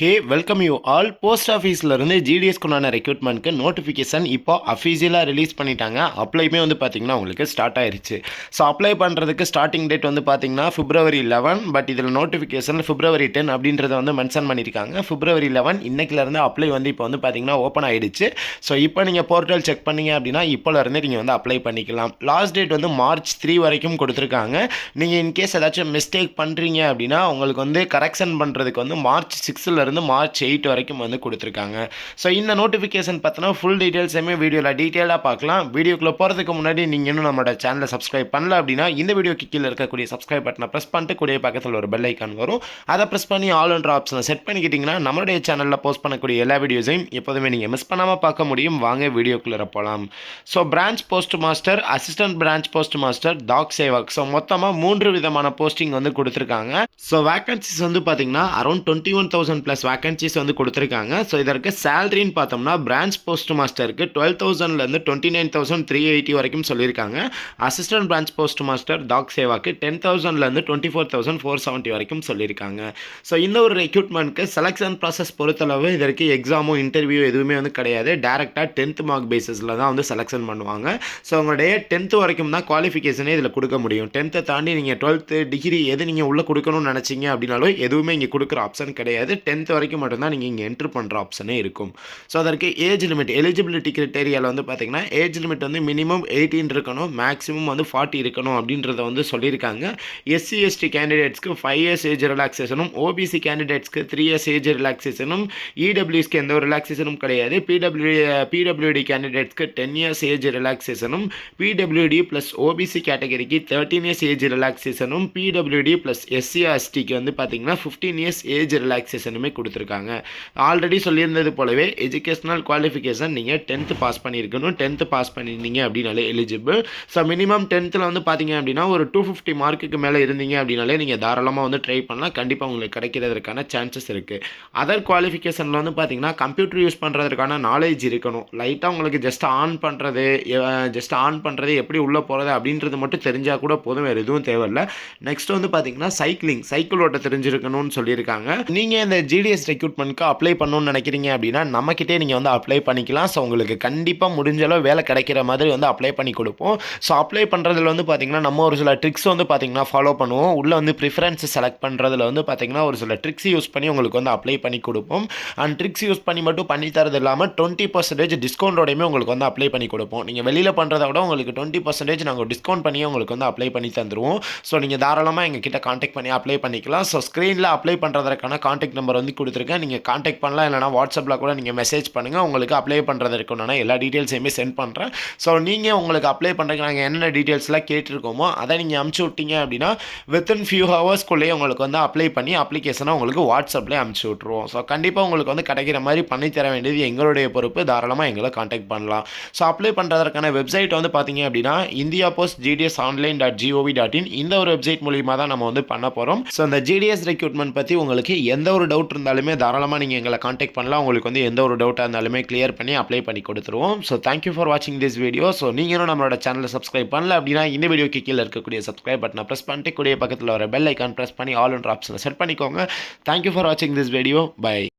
Hey welcome you all. Post ஆஃபீஸ்லேருந்து ஜிடிஎஸ்க்குண்டான ரெக்ரூட்மெண்ட்க்கு notification இப்போ அஃபீஷியலாக ரிலீஸ் பண்ணிட்டாங்க. அப்ளைமே வந்து பார்த்திங்கன்னா உங்களுக்கு ஸ்டார்ட் ஆயிருச்சு. ஸோ அப்ளை பண்ணுறதுக்கு ஸ்டார்டிங் டேட் வந்து பார்த்தீங்கன்னா ஃபிப்ரவரி லெவன் பட் இதில் நோட்டிஃபிகேஷன் ஃபிப்ரவரி டென் அப்படின்றத வந்து மென்ஷன் பண்ணியிருக்காங்க ஃபிப்ரவரி லெவன் இன்றைக்கிலேருந்து அப்ளை வந்து இப்போ வந்து பார்த்தீங்கன்னா ஓப்பன் ஆகிடுச்சு ஸோ இப்போ நீங்கள் போர்ட்டல் செக் பண்ணீங்க அப்படின்னா இப்போலேருந்து நீங்கள் வந்து அப்ளை பண்ணிக்கலாம். லாஸ்ட் டேட் வந்து மார்ச் த்ரீ வரைக்கும் கொடுத்துருக்காங்க. நீங்கள் இன்கேஸ் ஏதாச்சும் மிஸ்டேக் பண்ணுறீங்க அப்படின்னா உங்களுக்கு வந்து கரெக்ஷன் பண்ணுறதுக்கு வந்து மார்ச் சிக்ஸ்லேருந்து மார்ச் எயிட் வரைக்கும் வந்து கொடுத்துருக்காங்க. ஸோ இந்த நோட்டிஃபிகேஷன் பார்த்தோன்னா ஃபுல் டீட்டெயில்ஸுமே வீடியோவில் டீட்டெயிலாக பார்க்கலாம். வீடியோக்குள்ளே போகிறதுக்கு முன்னாடி நீங்கள் இன்னும் நம்மளோட சேனலை சப்ஸ்கிரைப் பண்ணல அப்படின்னா இந்த வீடியோக்கு கீழே இருக்கக்கூடிய சப்ஸ்கிரைப் பட்டனை ப்ரெஸ் பண்ணிட்டு கூடிய பக்கத்தில் ஒரு பெல் ஐக்கான் வரும். அதை ப்ரெஸ் பண்ணி ஆல் ஒன்ற ஆப்ஷனை செட் பண்ணிக்கிட்டிங்கன்னா நம்மளுடைய சேனலில் போஸ்ட் பண்ணக்கூடிய எல்லா வீடியோஸையும் எப்போதுமே நீங்கள் மிஸ் பண்ணாமல் பார்க்க முடியும். வாங்க வீடியோக்குள்ளே போகலாம் so branch post master assistant branch post master Dak Sevak. So மொத்தமாக மூன்று விதமான போஸ்டிங் வந்து கொடுத்துருக்காங்க. ஸோ வேகன்சிஸ் வந்து பார்த்தீங்கன்னா around twenty one thousand plus vacancies வந்து கொடுத்துருக்காங்க. ஸோ இதற்கு சேலரின்னு பார்த்தோம்னா பிரான்ச் போஸ்ட் மாஸ்டருக்கு டுவெல் தௌசண்ட்லேருந்து twenty nine thousand three eighty வரைக்கும் சொல்லியிருக்காங்க. Assistant branch post master Dak சேவாக்கு ten தௌசண்ட்லேருந்து twenty four thousand four seventy வரைக்கும் சொல்லியிருக்காங்க. ஸோ இந்த ஒரு ரெக்ரூட்மெண்ட்க்கு செலெக்ஷன் ப்ராசஸ் பொறுத்தளவு இதற்கு எக்ஸாமோ இன்டர்வியூ எதுவுமே வந்து கிடையாது. டேரெக்டாக டென்த் மார்க் பேசிஸில் தான் வந்து செலெக்ஷன் பண்ணுவாங்க. ஸோ உங்களுடைய டென்த்து வரைக்கும் தான் குவாலிஃபிகேஷனே இதில் கொடுக்க முடியும். டென்த்தை தாண்டி நீங்கள் டுவெல்த்து டிகிரி எது நீங்கள் உள்ளே கொடுக்கணும்னு நினச்சிங்க அப்படின்னாலும் எதுவுமே இங்கே கொடுக்குற ஆப்ஷன் கிடையாது. டென்த் வரைக்கும் மட்டும்தான் நீங்கள் இங்கே என்ட்ரு பண்ணுற ஆப்ஷனே இருக்கும். ஸோ அதற்கு ஏஜ் லிமிட் எலிஜிபிலிட்டி கிரிட்டேரியாவில் வந்து பார்த்தீங்கன்னா ஏஜ் லிமிட் வந்து மினிமம் எயிட்டீன் இருக்கணும் மேக்ஸிமம் வந்து ஃபார்ட்டி இருக்கணும் அப்படின்றத வந்து சொல்லியிருக்காங்க. எஸ்சி எஸ்டி கேண்டிடேட்ஸ்க்கு ஃபைவ் இயர்ஸ் ஏஜ் ரிலாக்ஸேஷனும் ஓபிசி கேண்டிடேட்ஸ்க்கு த்ரீ இயர்ஸ் ஏஜ் ரிலாக்ஸேஷனும் இடபிள்யூஸ்க்கு எந்த ஒரு ரிலாக்ஸேஷனும் கிடையாது. பிடபிள்யூ பிடபிள்யூடி கேண்டிடேட்ஸ்க்கு டென் இயர்ஸ் ஏஜ் ரிலாக்ஸேஷனும் பிடபிள்யூடி ப்ளஸ் ஓபிசி கேட்டகரிக்கு தேர்ட்டீன் இயர்ஸ் ஏஜ் ரிலாக்ஸேஷனும் பிடபிள்யூடி ப்ளஸ் எஸ்சிஆர்எஸ்டிக்கு வந்து பார்த்தீங்கன்னா ஃபிஃப்டீன் இயர்ஸ் ஏஜ் ரிலாக்ஸேஷனுமே கொடுத்துருக்காங்க. ஆல்ரெடி சொல்லியிருந்தது போலவே எஜுகேஷனல் குவாலிஃபிகேஷன் நீங்கள் டென்த்து பாஸ் பண்ணியிருக்கணும். டென்த்து பாஸ் பண்ணியிருந்தீங்க அப்படின்னாலே எலிஜிபிள் ஸோ மினிமம் டென்த்தில் வந்து பார்த்தீங்க அப்படின்னா ஒரு டூ ஃபிஃப்டி மார்க்குக்கு மேலே இருந்தீங்க அப்படின்னாலே நீங்கள் தாராளமாக வந்து ட்ரை பண்ணலாம். கண்டிப்பாக உங்களுக்கு கிடைக்கிறதுக்கான சான்சஸ் இருக்குது அதர் குவாலிஃபிகேஷனில் வந்து பார்த்தீங்கன்னா கம்ப்யூட்டர் யூஸ் பண்ணுறதுக்கான நாலேஜ் இருக்கணும். லைட்டாக உங்களுக்கு ஜஸ்ட் ஆன் பண்ணுறது ஜஸ்ட் ஆன் பண்ணுறது எப்படி உள்ளே போகிறது அப்படின்றது மட்டும் தெரிஞ்சால் கூட போதும். வேறு எதுவும் தேவையில்லை. நெக்ஸ்ட் வந்து பார்த்தீங்கன்னா சைக்கிளிங் சைக்கிள் ஓட்ட தெரிஞ்சிருக்கணும்னு சொல்லியிருக்காங்க. நீங்கள் இந்த ஜி டிடிஎஸ் ரெக்ரூட்மெண்ட்க்கு அப்ளை பண்ணணும்னு நினைக்கிறீங்க அப்படின்னா நம்மக்கிட்டே நீங்கள் வந்து அப்ளை பண்ணிக்கலாம். ஸோ உங்களுக்கு கண்டிப்பாக முடிஞ்ச அளவு வேலை கிடைக்கிற மாதிரி வந்து அப்ளை பண்ணி கொடுப்போம். ஸோ அப்ளை பண்ணுறதுல வந்து பார்த்தீங்கன்னா நம்ம ஒரு சில ட்ரிக்ஸ் வந்து பார்த்தீங்கன்னா ஃபாலோ பண்ணுவோம். உள்ளே வந்து ப்ரிஃபரன்ஸ் செலக்ட் பண்ணுறதுல வந்து பார்த்தீங்கன்னா ஒரு சில ட்ரிக்ஸ் யூஸ் பண்ணி உங்களுக்கு வந்து அப்ளை பண்ணி கொடுப்போம். அண்ட் ட்ரிக்ஸ் யூஸ் பண்ணி மட்டும் பண்ணி தரது இல்லாமல் டுவெண்ட்டி பர்சன்டேஜ் டிஸ்கவுண்டோடையுமே உங்களுக்கு வந்து அப்ளை பண்ணி கொடுப்போம். நீங்கள் வெளியில் பண்ணுறத விட உங்களுக்கு டுவெண்ட்டி பர்சன்டேஜ் நாங்கள் டிஸ்கவுண்ட் பண்ணி உங்களுக்கு வந்து அப்ளை பண்ணி தந்துருவோம். ஸோ நீங்கள் தாராளமாக எங்கள் கிட்ட காண்டாக்ட் பண்ணி அப்ளை பண்ணிக்கலாம். ஸோ ஸ்க்ரீனில் அப்ளை பண்ணுறதுக்கான காண்டாக்ட் நம்பர் வந்து கொடுத்துருக்கேன். நீங்கள் காண்டாக்ட் பண்ணலாம். இல்லைனா வாட்ஸ்அப்பில் கூட நீங்கள் மெசேஜ் பண்ணுங்கள் உங்களுக்கு அப்ளை பண்ணுறதுக்கு நான் எல்லா டீட்டெயில்ஸையுமே சென்ட் பண்ணுறேன் ஸோ நீங்கள் உங்களுக்கு அப்ளை பண்ணுறதுக்கு நாங்கள் என்னென்ன டீட்டெயில்ஸ்லாம் கேட்டிருக்கோமோ அதை நீங்கள் அமுச்சு விட்டீங்க அப்படின்னா வித்தின் ஃபியூ ஹவர்ஸ்க்குள்ளேயே உங்களுக்கு வந்து அப்ளை பண்ணி அப்ளிகேஷனை உங்களுக்கு வாட்ஸ்அப்லேயே அமுச்சு விட்ருவோம் ஸோ கண்டிப்பாக உங்களுக்கு வந்து கிடைக்கிற மாதிரி பண்ணித்தர வேண்டியது எங்களுடைய பொறுப்பு. தாராளமாக எங்களை காண்டாக்ட் பண்ணலாம். ஸோ அப்ளை பண்ணுறதுக்கான வெப்சைட் வந்து பார்த்தீங்க அப்படின்னா India post GDS online dot GOV dot in இந்த ஒரு வெப்சைட் மூலியமாக தான் நம்ம வந்து பண்ண போகிறோம் ஸோ அந்த ஜிடிஎஸ் ரெக்ரூட்மெண்ட் பற்றி உங்களுக்கு எந்த ஒரு டவுட் இருந்தாலுமே தாராளமாக நீங்கள் எங்களை காண்டாக்ட் பண்ணலாம். உங்களுக்கு வந்து எந்த ஒரு டவுட்டாக இருந்தாலுமே கிளியர் பண்ணி அப்ளை பண்ணி கொடுத்துருவோம். ஸோ தேங்க்யூ ஃபார் வாட்சிங் திஸ் வீடியோ ஸோ நீங்களும் நம்மளோட சேனலை சப்ஸ்கிரைப் பண்ணல அப்படின்னா இந்த வீடியோக்கு கீழே இருக்கக்கூடிய சப்ஸ்கிரைப் பட்டனை ப்ரெஸ் பண்ணிட்டு கூடிய பக்கத்தில் வர பெல் ஐக்கான் ப்ரெஸ் பண்ணி ஆல் ஒன்ற ஆப்ஷனை செட் பண்ணிக்கோங்க. தேங்க்யூ ஃபார் வாட்சிங் திஸ் வீடியோ பை